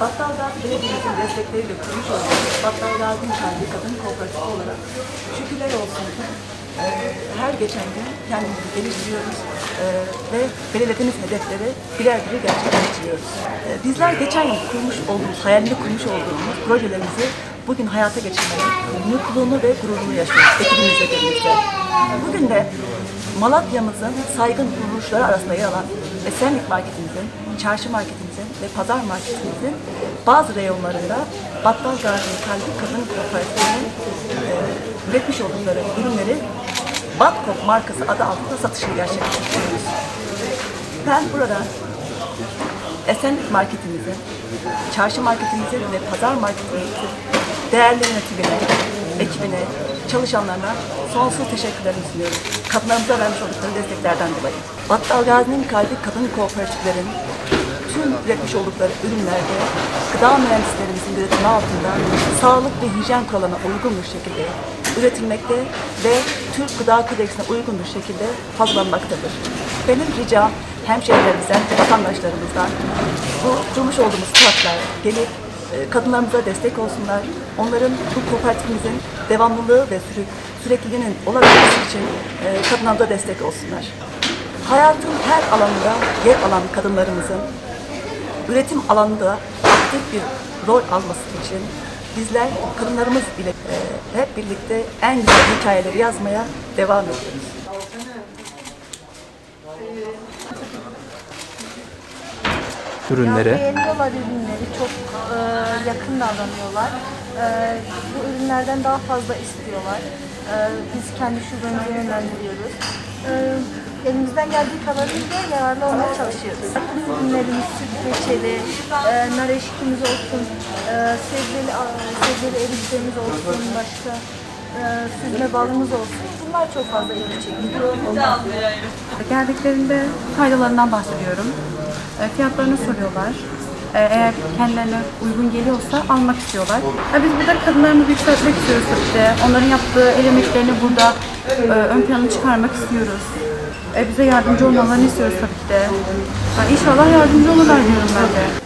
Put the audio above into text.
Battal Gazi Belediye'mizin destekleriyle kurmuş olduğumuz Battal Gazi Kalbi Kadın Kooperatifi olarak şükürler olsun ki e, her geçen gün kendimizi geliştiriyoruz e, ve belirlediğimiz hedefleri birer birer gerçekleştiriyoruz. E, bizler geçen yıl kurmuş olduğumuz, hayalini kurmuş olduğumuz projelerimizi bugün hayata geçirmenin mutluluğunu ve gururunu yaşıyoruz ekibimizle birlikte. Bugün de Malatya'mızın saygın kuruluşları arasında yer alan Esenlik Marketimizin, Çarşı Marketimizin ve Pazar Marketimizin bazı reyonlarında Battal Gazi Kalbi Kadın Kooperatifinin e, üretmiş oldukları ürünleri Batkop markası adı altında satışını gerçekleştiriyoruz. Ben burada Esenlik Marketimizin, Çarşı Marketimizin ve Pazar Marketimizin değerli yönetimine, ekibine, çalışanlarına sonsuz teşekkürlerimi sunuyorum. Kadınlarımıza vermiş oldukları desteklerden dolayı. Battal Gazi'nin kalbi kadın kooperatiflerin tüm üretmiş oldukları ürünlerde gıda mühendislerimizin üretimi altında sağlık ve hijyen kurallarına uygun bir şekilde üretilmekte ve Türk Gıda Kodeksine uygun bir şekilde hazırlanmaktadır. Benim ricam hemşehrilerimizden, vatandaşlarımızdan bu kurmuş olduğumuz partner gelip kadınlarımıza destek olsunlar. Onların bu kooperatifimizin devamlılığı ve süre, sürekliliğinin olabilmesi için e, kadınlarımıza destek olsunlar. Hayatın her alanında yer alan kadınlarımızın üretim alanında aktif bir rol alması için bizler kadınlarımız ile e, hep birlikte en güzel hikayeleri yazmaya devam ediyoruz. ürünleri. Beğeniyorlar ürünleri, çok yakın davranıyorlar. E, bu ürünlerden daha fazla istiyorlar. E, biz kendi şubemize yönlendiriyoruz. E, elimizden geldiği kadarıyla yararlı olmaya çalışıyoruz. Ürünlerimiz süt reçeli, e, nar eşkimiz olsun, e, sebzeli, sebzeli eriştemiz olsun, başka e, süzme balımız olsun. Bunlar çok fazla ilgi çekiyor. Geldiklerinde faydalarından bahsediyorum. E, Fiyatlarını soruyorlar. E, Eğer kendilerine uygun geliyorsa almak istiyorlar. Ya biz burada kadınlarımızı yükseltmek istiyoruz ki. Onların yaptığı el emeklerini burada e, ön plana çıkarmak istiyoruz. E, Bize yardımcı olmalarını istiyoruz tabii ki. Yani inşallah yardımcı olurlar diyorum ben de.